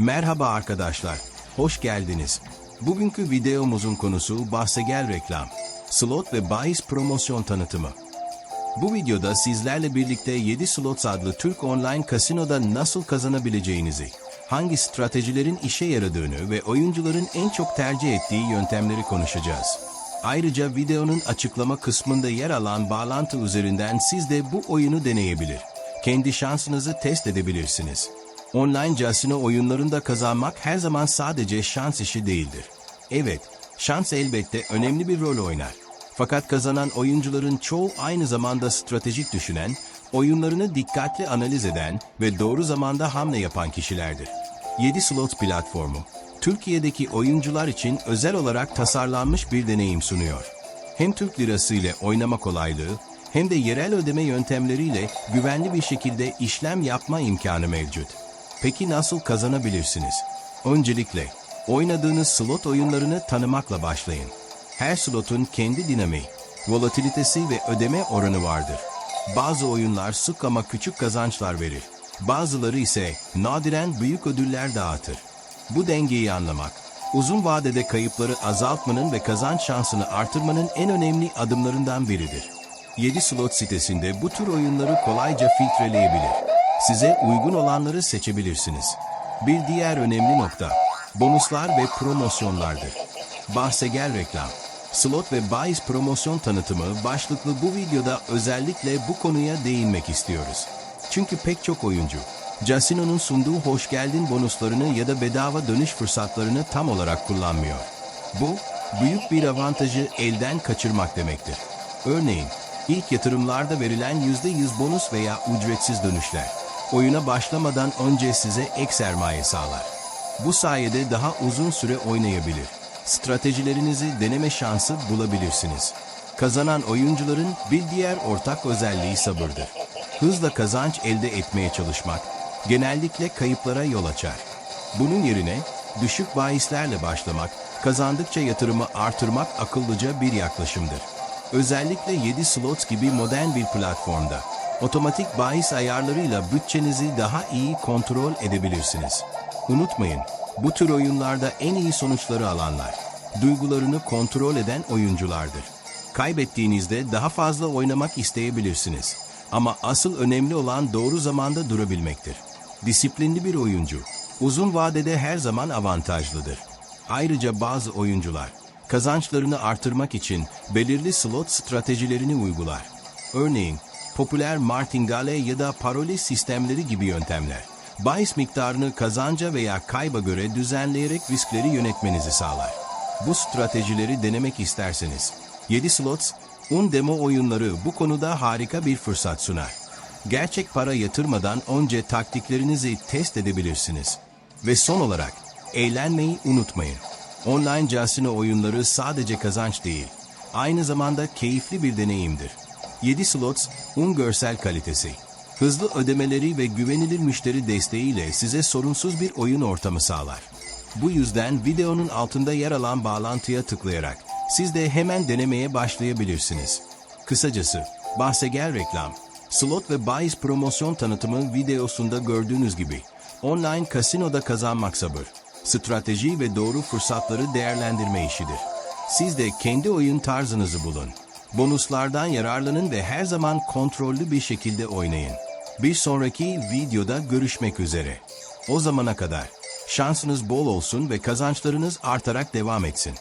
Merhaba arkadaşlar, hoş geldiniz. Bugünkü videomuzun konusu bahse gel reklam, slot ve bahis promosyon tanıtımı. Bu videoda sizlerle birlikte 7 Slots adlı Türk online kasinoda nasıl kazanabileceğinizi, hangi stratejilerin işe yaradığını ve oyuncuların en çok tercih ettiği yöntemleri konuşacağız. Ayrıca videonun açıklama kısmında yer alan bağlantı üzerinden siz de bu oyunu deneyebilir. Kendi şansınızı test edebilirsiniz. Online casino oyunlarında kazanmak her zaman sadece şans işi değildir. Evet, şans elbette önemli bir rol oynar. Fakat kazanan oyuncuların çoğu aynı zamanda stratejik düşünen, oyunlarını dikkatli analiz eden ve doğru zamanda hamle yapan kişilerdir. 7 Slot platformu, Türkiye'deki oyuncular için özel olarak tasarlanmış bir deneyim sunuyor. Hem Türk lirası ile oynama kolaylığı, hem de yerel ödeme yöntemleriyle güvenli bir şekilde işlem yapma imkanı mevcut. Peki nasıl kazanabilirsiniz? Öncelikle, oynadığınız slot oyunlarını tanımakla başlayın. Her slotun kendi dinamiği, volatilitesi ve ödeme oranı vardır. Bazı oyunlar sık ama küçük kazançlar verir. Bazıları ise nadiren büyük ödüller dağıtır. Bu dengeyi anlamak, uzun vadede kayıpları azaltmanın ve kazanç şansını artırmanın en önemli adımlarından biridir. 7 slot sitesinde bu tür oyunları kolayca filtreleyebilir. Size uygun olanları seçebilirsiniz. Bir diğer önemli nokta, bonuslar ve promosyonlardır. Bahse gel reklam. Slot ve bahis promosyon tanıtımı başlıklı bu videoda özellikle bu konuya değinmek istiyoruz. Çünkü pek çok oyuncu, Casino'nun sunduğu hoş geldin bonuslarını ya da bedava dönüş fırsatlarını tam olarak kullanmıyor. Bu, büyük bir avantajı elden kaçırmak demektir. Örneğin, ilk yatırımlarda verilen %100 bonus veya ücretsiz dönüşler, oyuna başlamadan önce size ek sermaye sağlar. Bu sayede daha uzun süre oynayabilir. Stratejilerinizi deneme şansı bulabilirsiniz. Kazanan oyuncuların bir diğer ortak özelliği sabırdır. Hızla kazanç elde etmeye çalışmak genellikle kayıplara yol açar. Bunun yerine düşük bahislerle başlamak, kazandıkça yatırımı artırmak akıllıca bir yaklaşımdır. Özellikle 7 slots gibi modern bir platformda otomatik bahis ayarlarıyla bütçenizi daha iyi kontrol edebilirsiniz. Unutmayın, bu tür oyunlarda en iyi sonuçları alanlar, duygularını kontrol eden oyunculardır. Kaybettiğinizde daha fazla oynamak isteyebilirsiniz. Ama asıl önemli olan doğru zamanda durabilmektir. Disiplinli bir oyuncu, uzun vadede her zaman avantajlıdır. Ayrıca bazı oyuncular, kazançlarını artırmak için belirli slot stratejilerini uygular. Örneğin, popüler martingale ya da paroli sistemleri gibi yöntemler. Bahis miktarını kazanca veya kayba göre düzenleyerek riskleri yönetmenizi sağlar. Bu stratejileri denemek isterseniz, 7 slots, un demo oyunları bu konuda harika bir fırsat sunar. Gerçek para yatırmadan önce taktiklerinizi test edebilirsiniz. Ve son olarak, eğlenmeyi unutmayın. Online casino oyunları sadece kazanç değil, aynı zamanda keyifli bir deneyimdir. 7 slots, un görsel kalitesi. Hızlı ödemeleri ve güvenilir müşteri desteğiyle size sorunsuz bir oyun ortamı sağlar. Bu yüzden videonun altında yer alan bağlantıya tıklayarak siz de hemen denemeye başlayabilirsiniz. Kısacası, bahse gel reklam, slot ve bahis promosyon tanıtımı videosunda gördüğünüz gibi online kasinoda kazanmak sabır, strateji ve doğru fırsatları değerlendirme işidir. Siz de kendi oyun tarzınızı bulun. Bonuslardan yararlanın ve her zaman kontrollü bir şekilde oynayın. Bir sonraki videoda görüşmek üzere. O zamana kadar şansınız bol olsun ve kazançlarınız artarak devam etsin.